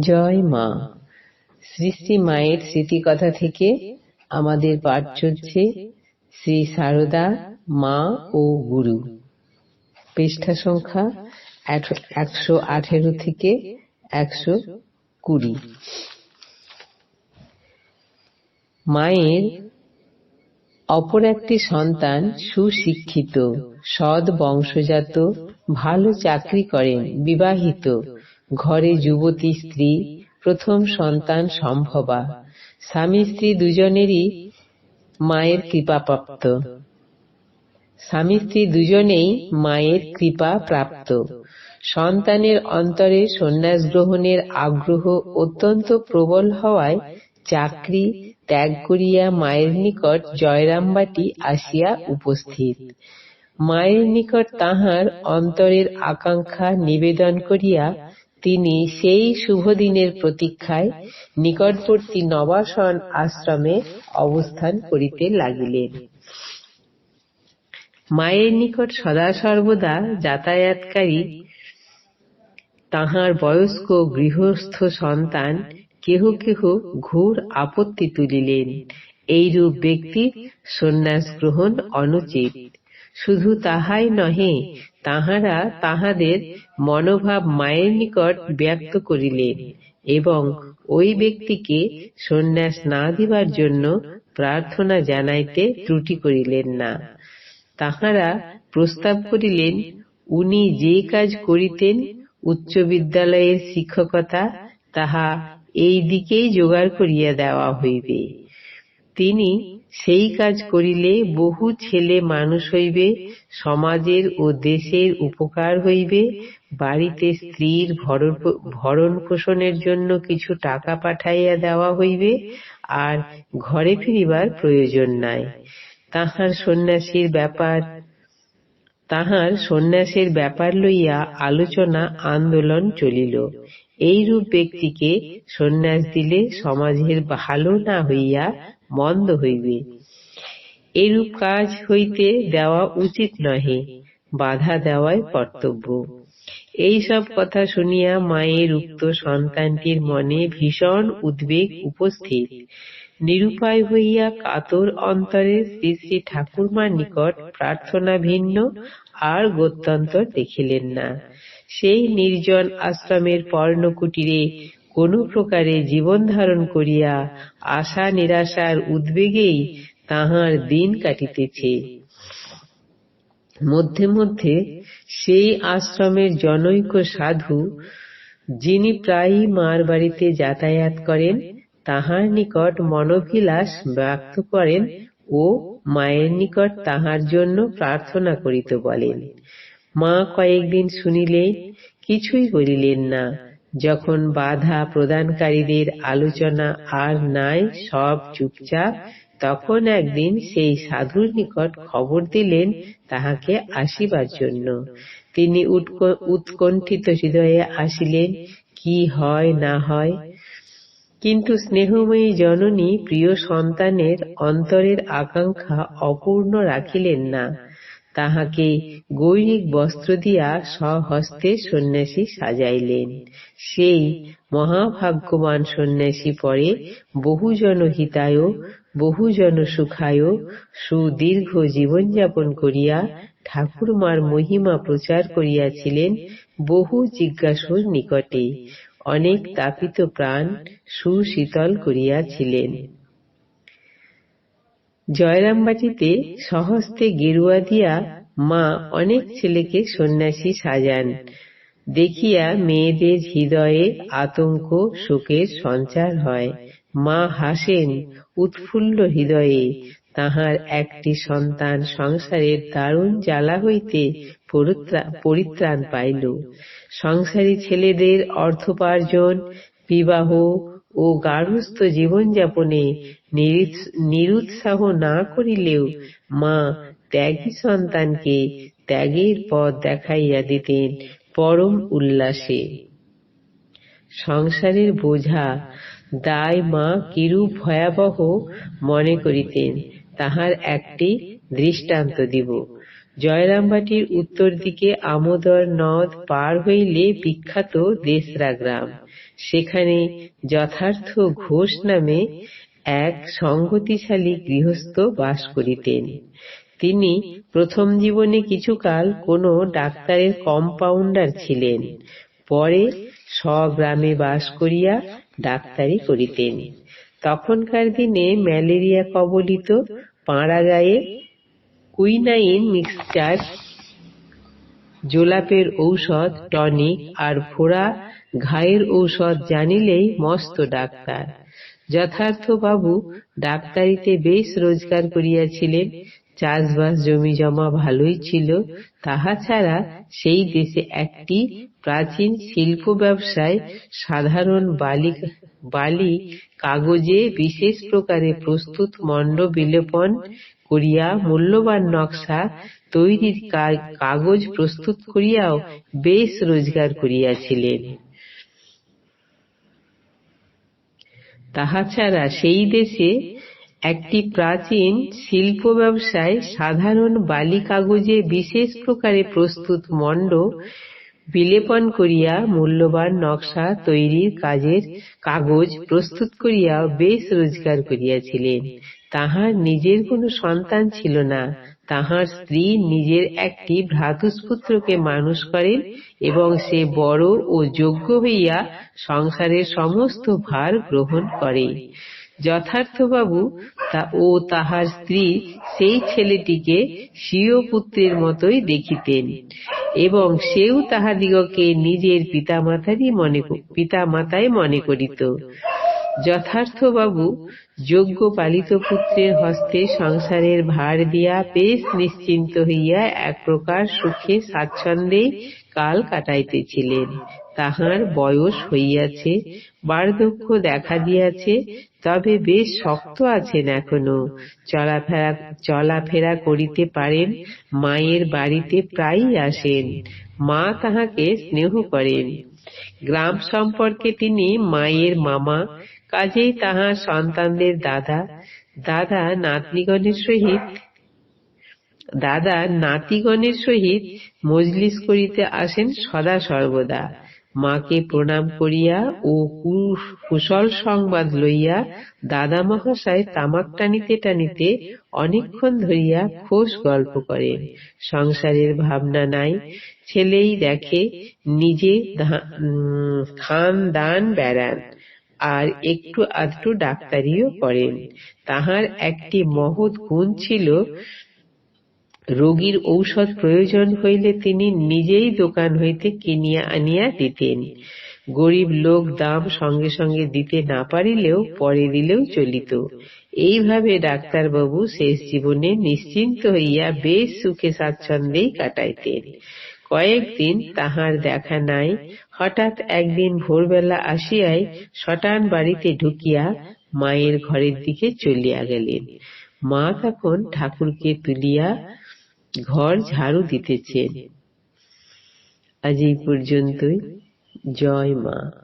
জয় মা। শ্রী মায়ের স্মৃতিকথা থেকে আমাদের পাঠ চলছে শ্রী সারদা, মা ও গুরু। পৃষ্ঠা সংখ্যা একশো আঠেরো থেকে একশো কুড়ি। মায়ের অপর একটি সন্তান সুশিক্ষিত, সৎ বংশজাত, ভালো চাকরি করেন, বিবাহিত। ঘরে যুবতী স্ত্রী, প্রথম সন্তান সম্ভবা। স্বামী স্ত্রী দুজনেরই মায়ের কৃপাপ্রাপ্ত। স্বামী স্ত্রী দুজনেই মায়ের কৃপা প্রাপ্ত সন্তানের অন্তরে সন্ন্যাস গ্রহণের আগ্রহ অত্যন্ত প্রবল হওয়ায় চাকরি ত্যাগ করিয়া মায়ের নিকট জয়রামবাটি আসিয়া উপস্থিত। মায়ের নিকট তাহার অন্তরের আকাঙ্ক্ষা নিবেদন করিয়া তিনি সেই শুভদিনের প্রতীক্ষায় নিকটবর্তী নবাসন আশ্রমে অবস্থান করিতে লাগিলেন। মায়ের নিকট সদা সর্বদা যাতায়াতকারী, তাহার বয়স্ক গৃহস্থ সন্তান কেহ কেহ ঘোর আপত্তি তুলিলেন। এইরূপ ব্যক্তির সন্ন্যাস গ্রহণ অনুচিত। শুধু তাহাই নহে তাহারা তাহাদের মনোভাব মায়ের নিকট ব্যক্ত করিলেন এবং ওই ব্যক্তিকে সন্ন্যাস না দিবার জন্য প্রার্থনা জানাইতে ত্রুটি করিলেন না। তাহারা প্রস্তাব করিলেন, উনি যে কাজ করিতেন, উচ্চ বিদ্যালয়ের শিক্ষকতা, তাহা এই দিকেই জোগাড় করিয়া দেওয়া হইবে। তিনি সেই কাজ করিলে বহু ছেলে মানুষ হইবে, সমাজের ও দেশের উপকার হইবে, বাড়িতে স্ত্রীর ভরণ পোষণের জন্য কিছু টাকা পাঠাইয়া দেওয়া হইবে, আর ঘরে ফিরিবার প্রয়োজন নাই। তাহার সন্ন্যাসীর ব্যাপার, তাহার সন্ন্যাসের ব্যাপার লইয়া আলোচনা, আন্দোলন চলিল। এইরূপ ব্যক্তিকে সন্ন্যাস দিলে সমাজের ভালো না হইয়া মন্দ হইবে। এরূপ কাজ হইতে দেওয়া উচিত নহে, বাধা দেওয়াই কর্তব্য। এই সব কথা শুনিয়া মায়ের উক্ত সন্তানটির মনে ভীষণ উদ্বেগ উপস্থিত। নিরুপায় হইয়া কাতর অন্তরে শ্রী শ্রী ঠাকুরমার নিকট প্রার্থনা ভিন্ন আর গত্যন্তর দেখিলেন না। সেই নির্জন আশ্রমের পর্ণকুটিরে কোন প্রকারে জীবন ধারণ করিয়া আশা নিরাশার উদ্বেগেই তাহার দিন কাটিতেছে। মধ্যে মধ্যে সেই আশ্রমের জনৈক সাধু, যিনি প্রায়ই মার বাড়িতে যাতায়াত করেন, তাহার নিকট মনোভিলাস ব্যক্ত করেন ও মায়ের নিকট তাহার জন্য প্রার্থনা করিতে বলেন। মা কয়েকদিন শুনিলেন, কিছুই করিলেন না। যখন বাধা প্রদানকারীদের আলোচনা আর নাই, সব চুপচাপ, তখন একদিন সেই সাধুর নিকট খবর দিলেন তাহাকে আসিবার জন্য। তিনি উৎকণ্ঠিত হৃদয়ে আসিলেন, কি হয়, না হয়? কিন্তু স্নেহময়ী জননী প্রিয় সন্তানের অন্তরের আকাঙ্ক্ষা অপূর্ণ রাখিলেন না। তাহাকে গৈরিক বস্ত্র দিয়া স্বহস্তে সন্ন্যাসী সাজাইলেন। সেই মহাভাগ্যবান সন্ন্যাসী পরে বহুজন হিতায় বহুজন সুখায় সুদীর্ঘ জীবনযাপন করিয়া ঠাকুরমার মহিমা প্রচার করিয়াছিলেন বহু জিজ্ঞাসুর নিকটে। অনেক তাপিত প্রাণ সুশীতল করিয়াছিলেন। জয়রামবাটিতে সহস্তে গেরুয়া দিয়া মা অনেক ছেলেকে সন্ন্যাসী সাজান। দেখিয়া মেয়েদের হৃদয়ে আতঙ্ক, শোকের সঞ্চার হয়। মা হাসেন উৎফুল্ল হৃদয়ে, তাহার একটি সন্তান সংসারের দারুণ জ্বালা হইতে পরিত্রাণ পাইল। সংসারী ছেলেদের অর্থোপার্জন, বিবাহ ও গার্হস্থ জীবনযাপনে নিরুৎসাহ না করিলেও মা ত্যাগী সন্তানকে ত্যাগের পথ দেখাইয়া দিতেন পরম উল্লাসে। সংসারের বোঝা দায় মা কিরূপ ভয়াবহ মনে করিতেন, তাহার একটি দৃষ্টান্ত দিব। জয়রামবাটির উত্তর দিকে আমোদর নদ পার হইলে বিখ্যাত দেশরা গ্রাম। সেখানে যথার্থ ঘোষ নামে এক সংগতিশালী গৃহস্থ বাস করিতেন। তিনি প্রথম জীবনে কিছুকাল কোনো ডাক্তারের কম্পাউন্ডার ছিলেন, পরে স্বগ্রামে বাস করিয়া ডাক্তারি করিতেন। তখনকার দিনে ম্যালেরিয়া কবলিত পাড়া গায়ে কুইনাইন মিক্সচার, জোলাপের ঔষধ, টনিক আর ফোড়া ঘায়ের ঔষধ জানিলেই মস্ত ডাক্তার। যথার্থ বাবু ডাক্তারিতে বেশ রোজগার করিয়াছিলেন, চাষবাস জমি জমা ভালোই ছিল, তাহা ছাড়া সেই দেশে একটি প্রাচীন শিল্প ব্যবসায় সাধারণ বালি বালি কাগজে বিশেষ প্রকারে প্রস্তুত মণ্ড বিলেপন করিয়া মূল্যবান নকশা তৈরির কাগজ প্রস্তুত করিয়াও বেশ রোজগার করিয়াছিলেন। তাহা ছাড়া সেই দেশে একটি প্রাচীন শিল্প ব্যবসায় সাধারণ বালি কাগজে বিশেষ প্রকারে প্রস্তুত মণ্ড বিলেপন করিয়া মূল্যবান নকশা তৈরির কাজের কাগজ প্রস্তুত করিয়া বেশ রোজগার করিয়াছিলেন। তাহার নিজের কোনো সন্তান ছিল না। তাহার স্ত্রী নিজের একটি ভ্রাতুষ্পুত্রকে মানুষ করেন এবং সে বড় ও যোগ্য হইয়া সংসারের সমস্ত ভার গ্রহণ করে। যথার্থবাবু ও তাহার স্ত্রী সেই ছেলেটিকে স্বীয় পুত্রের মতোই দেখিতেন। এবং সেও তাহাদিগকে নিজের পিতামাতারই মনে পিতামাতাই মনে করিত। যথার্থবাবু যোগ্য পালিত পুত্রের হস্তে সংসারের ভার দিয়া বেশ নিশ্চিন্ত হইয়া এক প্রকার সুখে স্বাচ্ছন্দ্যে কাল কাটাইতেছিলেন। তাহার বয়স হইয়াছে, বার্ধক্য দেখা দিয়াছে, তবে বেশ শক্ত আছেন এখনও। চলাফেরা চলাফেরা করিতে পারেন, মায়ের বাড়িতে প্রায়ই আসেন, মা তাহাকে স্নেহ করেন। গ্রাম সম্পর্কে তিনি মায়ের মামা কাজেই তাহার সন্তানদের দাদা দাদা নাতনিগণের সহিত, দাদা নাতিগণের সহিত মজলিস করিতে আসেন সদা সর্বদা। মাকে প্রণাম করিয়া ও কুশল সংবাদ লইয়া দাদা মহাশয় তামাক টানিতে টানিতে অনেকক্ষণ ধরিয়া খোশ গল্প করেন। সংসারের ভাবনা নাই, ছেলেই দেখে নিজে খান দান বেড়ান। আর একটু আধটু ডাক্তারিও করেন। তাহার একটি মহৎ গুণ ছিল রোগীর ঔষধ প্রয়োজন হইলে তিনি নিজেই দোকান হইতে কিনিয়া আনিয়া দিতেন। গরিব লোক দাম সঙ্গে সঙ্গে দিতে না পারিলেও পরে দিলেও চলিত। এইভাবে ডাক্তারবাবু শেষ জীবনে নিশ্চিন্ত হইয়া বেশ সুখে স্বাচ্ছন্দ্যেই কাটাইতেন। কয়েকদিন তাহার দেখা নাই। হঠাৎ একদিন ভোরবেলা আসিয়াই শটান বাড়িতে ঢুকিয়া মায়ের ঘরের দিকে চলিয়া গেলেন। মা তখন ঠাকুরকে তুলিয়া ঘর ঝাড়ু দিতেছেন। আজ এই পর্যন্তই। জয় মা।